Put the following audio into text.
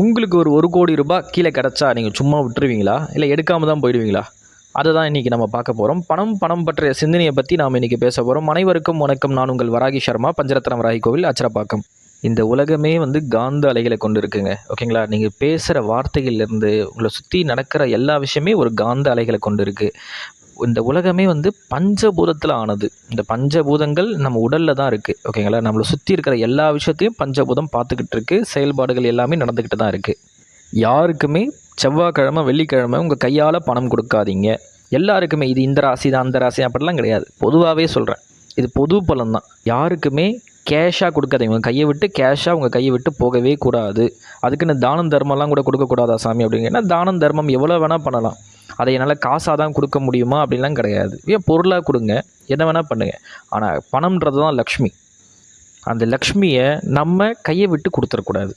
உங்களுக்கு ஒரு ஒரு கோடி ரூபாய் கீழே கிடச்சா நீங்கள் சும்மா விட்டுருவீங்களா? இல்லை எடுக்காமல் தான் போயிடுவீங்களா? அதை தான் இன்றைக்கி நம்ம பார்க்க போகிறோம் பணம் பணம் பற்றிய சிந்தனையை பற்றி நாம் இன்றைக்கி பேச போகிறோம் அனைவருக்கும் வணக்கம். நான் உங்கள் வராகி சர்மா பஞ்சரத்னம் வராகி கோவில் அச்சரப்பாக்கம். இந்த உலகமே வந்து காந்த அலைகளை கொண்டு இருக்குங்க ஓகேங்களா நீங்கள் பேசுகிற வார்த்தைகள்லேருந்து உங்களை சுற்றி நடக்கிற எல்லா விஷயமே ஒரு காந்த அலைகளை கொண்டு இருக்குது இந்த உலகமே வந்து பஞ்சபூதத்தில் ஆனது. இந்த பஞ்சபூதங்கள் நம்ம உடலில் தான் இருக்குது ஓகேங்களா நம்மளை சுற்றி இருக்கிற எல்லா விஷயத்தையும் பஞ்சபூதம் பார்த்துக்கிட்டு இருக்குது செயல்பாடுகள் எல்லாமே நடந்துக்கிட்டு தான் இருக்குது யாருக்குமே செவ்வாய்க்கிழமை வெள்ளிக்கிழமை உங்கள் கையால் பணம் கொடுக்காதீங்க. எல்லாருக்குமே இது இந்த ராசி தான் அந்த ராசி அப்படிலாம் கிடையாது. பொதுவாகவே சொல்கிறேன் இது பொது பலன் தான். யாருக்குமே கேஷாக கொடுக்காதீங்க. உங்கள் கையை விட்டு கேஷாக உங்கள் கையை விட்டு போகவே கூடாது. அதுக்குன்னு தானம் தர்மம்லாம் கூட கொடுக்கக்கூடாதா சாமி அப்படிங்கன்னா தானம் தர்மம் எவ்வளோ வேணால் பண்ணலாம். அதை என்னால் காசாக தான் கொடுக்க முடியுமா அப்படின்லாம் கிடையாது. ஏன் பொருளாக கொடுங்க. என்ன வேணால் பண்ணுங்கள் ஆனால் பணம்ன்றது தான் லக்ஷ்மி. அந்த லக்ஷ்மியை நம்ம கையை விட்டு கொடுத்துடக்கூடாது